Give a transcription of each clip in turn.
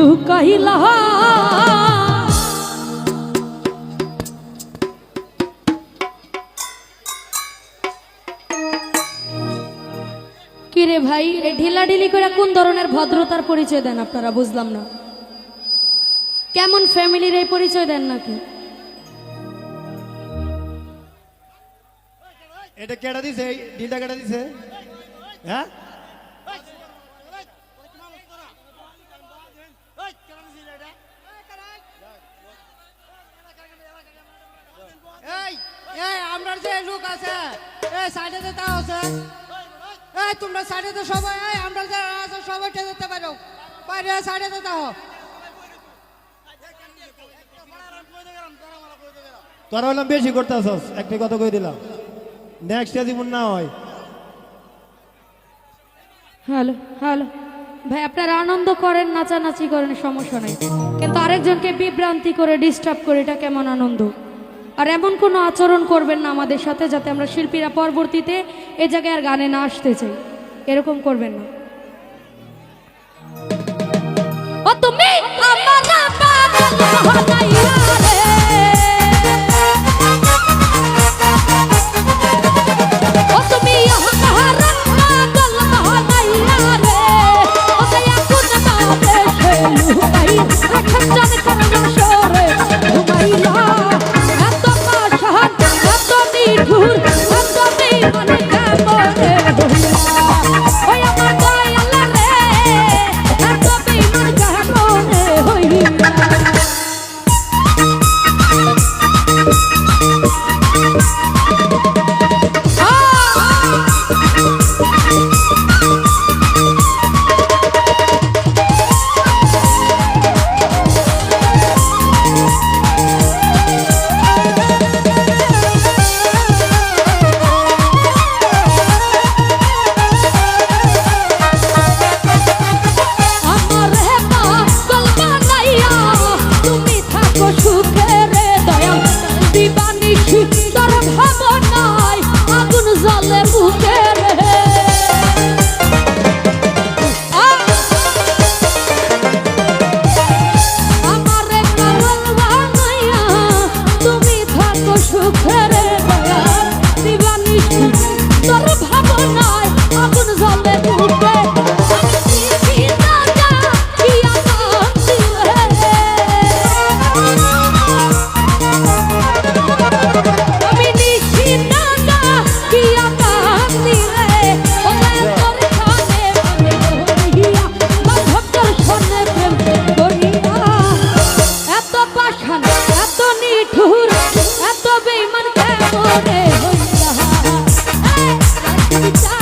লুকাইলা কিরে ভাই এই ঢিলাঢিলি করে কোন ধরনের ভদ্রতার পরিচয় দেন আপনারা? বুঝলাম না। কেমন ফ্যামিলির এই পরিচয় দেন নাকি? এটা কেটা দিছে? ডিলটা কেটা দিছে? হ্যাঁ এই যে লোক আছে এই সাইডে যেতে আছে এই তোমরা সাইডে তো সবাই এই আমরা যে আছে সবাই যেতে পারো। বাইরে সাইডে যেতে হো তোরা হলাম বেশি করতেছস একটা কথা কই দিলাম। নেক্সট জীবন না হয়। Hello hello. ভাই আপনারা আনন্দ করেন নাচানাচি করেন সমস্যা নেই। কিন্তু আরেকজনকে বিভ্রান্তি করে ডিস্টার্ব করে এটা কেমন আনন্দ? আর এমন কোনো আচরণ করবেন না আমাদের সাথে যাতে আমরা শিল্পীরা পরবর্তীতে এ জায়গায় আর গানে না আসতে চাই। এরকম করবেন না। time.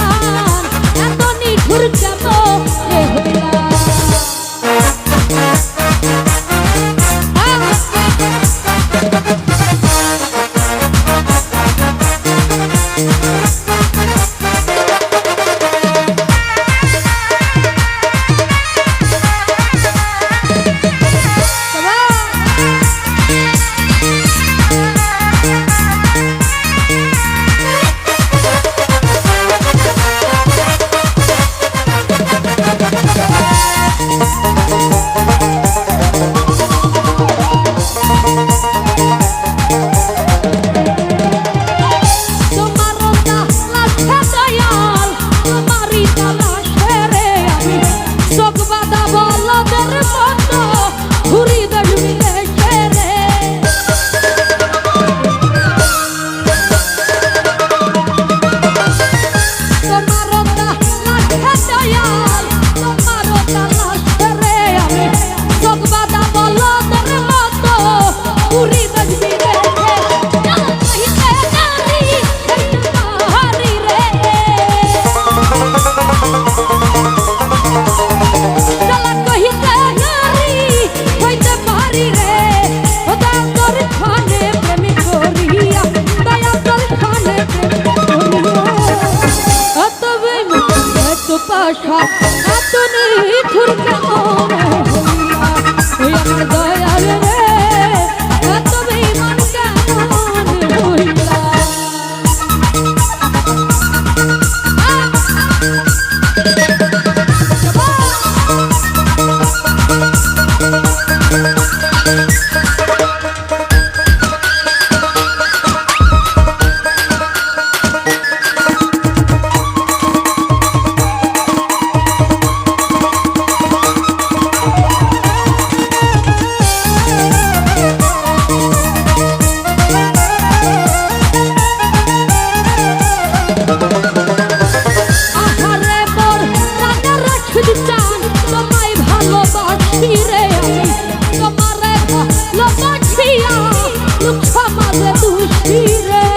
Você é tudo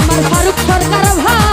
আমার ফারুক সরকার ভাই।